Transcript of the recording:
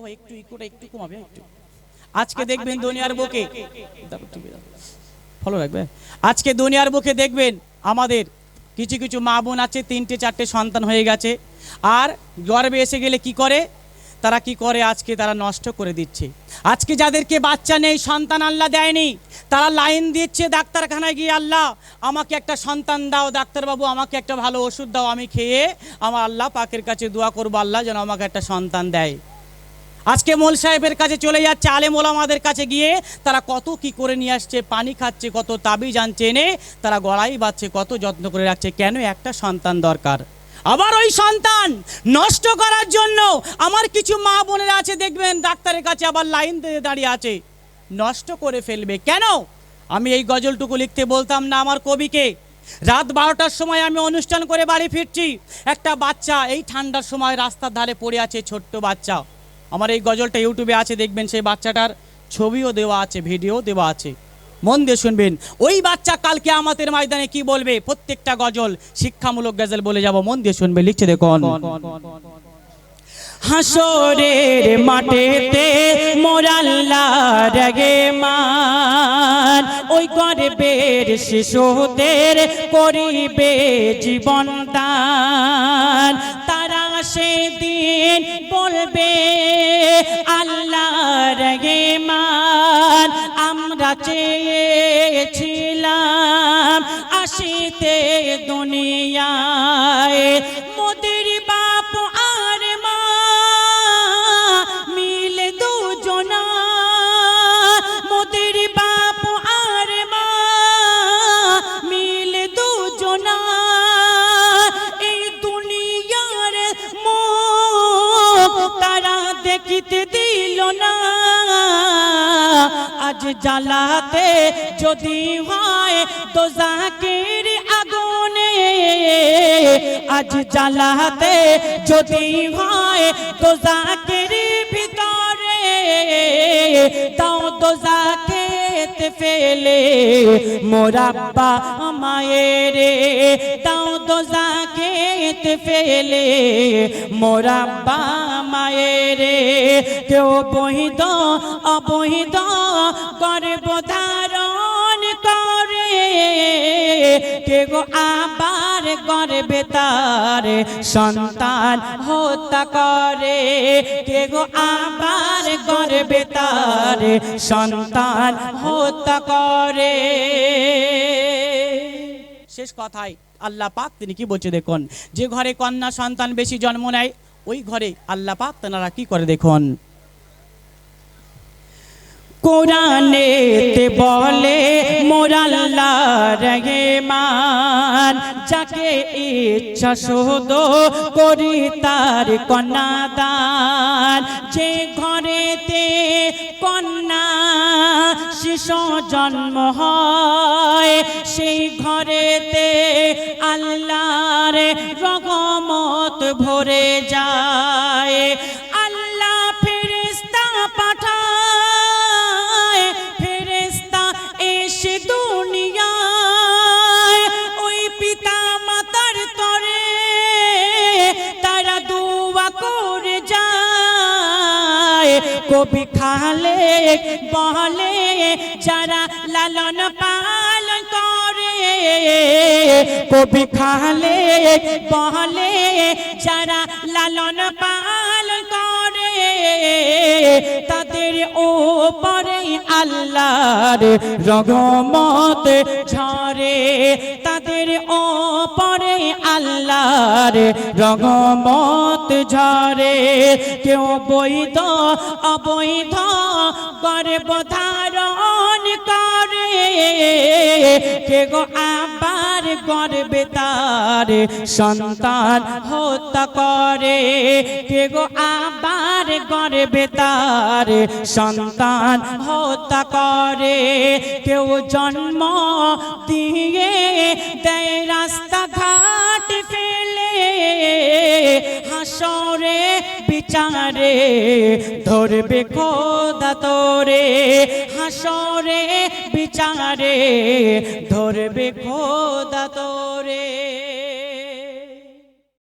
ও একটু ইকোটা একটু কমাবে একটু। আজকে দেখবেন দুনিয়ার বুকে। দাও, টিপে দাও। ফলো রাখবে আজকে দুনিয়ার বুকে দেখবেন আমাদের কিছু কিছু মা বোন আছে তিনটে চারটে সন্তান হয়ে গেছে। আর গর্বে এসে গেলে কি করে? তারা কি করে আজকে তারা নষ্ট করে দিচ্ছে? আজকে যাদেরকে বাচ্চা নেই, সন্তান আল্লাহ দেয়নি, তারা লাইন দিচ্ছে ডাক্তারখানায় গিয়ে, আল্লাহ, আমাকে একটা সন্তান দাও, ডাক্তারবাবু, আমাকে একটা ভালো ওষুধ দাও, আমি খেয়ে আমার আল্লাহ পাকের কাছে দোয়া করব, আল্লাহ যেন আমাকে একটা সন্তান দেয়। আজকে মোল সাহেবের কাছে চলে যাচ্ছে, আলেম ওলামাদের কাছে গিয়ে তারা কত কি করে নিয়ে আসছে, পানি খাচ্ছে, কত তাবিজ আনছে, এনে তারা গড়াই বাচ্ছে কত যত্ন করে রাখছে, কেন একটা সন্তান দরকার? আবার ওই সন্তান নষ্ট করার জন্য আমার কিছু মা বোনেরা আছে, দেখবেন ডাক্তারের কাছে আবার লাইন দিয়ে দাঁড়িয়ে আছে। নষ্ট করে ফেলবে। কেন? আমি এই গজলটুকু লিখতে বলতাম না আমার কবিকে। রাত বারোটার সময় আমি অনুষ্ঠান করে বাড়ি ফিরছি। একটা বাচ্চা এই ঠান্ডার সময় রাস্তার ধারে পড়ে আছে, ছোট্ট বাচ্চা। আমার এই গজলটা ইউটিউবে আছে, দেখবেন সেই বাচ্চাটার ছবিও দেওয়া আছে, ভিডিও দেওয়া আছে। মন দিয়ে শুনবেন। ওই বাচ্চা কালকে আমাদের ময়দানে কি বলবে? প্রত্যেকটা গজল শিক্ষামূলক গজল বলে যাব। মন দিয়ে শুনবে লিখছে দেখুন। হাসরের মাঠেতে মোরাল্লা রেগে মান। ওই গর্বের শিশুদের করিবে জীবন দান। তারা সেদিন বলবে চেয়েছিলাম আসিতে দুনিয়ায়। মোদের বাপ আর মা মিলে দুজনা। মোদের বাপ আর মা মিলে দুজনা। এই দুনিয়ার মো তারা দেখিতে দিল না। আজ জ্বালাতে যদি হয় তো জাকির আগুনে। আজ জ্বালাতে যদি হয় তো জাকির ভিতরে। তাও তো জাকেত ফেলে। মোরাব্বা মায়ের, তাও তো জাকেত ফেলে। মোরাব্বা মায়ের, কেউ বহিত অবহিত গর্ব ধারণ করে। কে গো আবার গর্বে তার সন্তান হত্যা করে। কে গো আবার গর্বে তার সন্তান হত্যা করে? শেষ কথায় আল্লাহ পাক তিনি কি বলছে দেখুন, যে ঘরে কন্যা সন্তান বেশি জন্ম নেয়, ওই ঘরে আল্লাহ পাক তেনারা কি করে দেখুন? কোরআনে বলে ইচ্ছা করি তার কন্যাদান। যে ঘরেতে কন্যা শিশু জন্ম হয়, সেই ঘরেতে আল্লাহর রগমত ভরে যায়। কবি খালে বলে, যারা লালন পালন করে। কবি খালে বলে, যারা লালন পালন করে। তাদের ওপরে আল্লাহর রগমত ঝরে। তাদের ওপরে আল্লাহর রগমত ঝরে। কেউ বৈধ, অবৈধ গর্ভধারণ করে। কে গো আবার গর্বে তার সন্তান হত্যা করে। কে গো আবার গর্বে তার সন্তান হত্যা করে। কেউ জন্ম দিয়ে দেয় রাস্তাঘাট ফেলে হাসরে বিচারে ধরবে খোদা তোরে। হাসরে বিচারে ধরবে খোদা তোরে।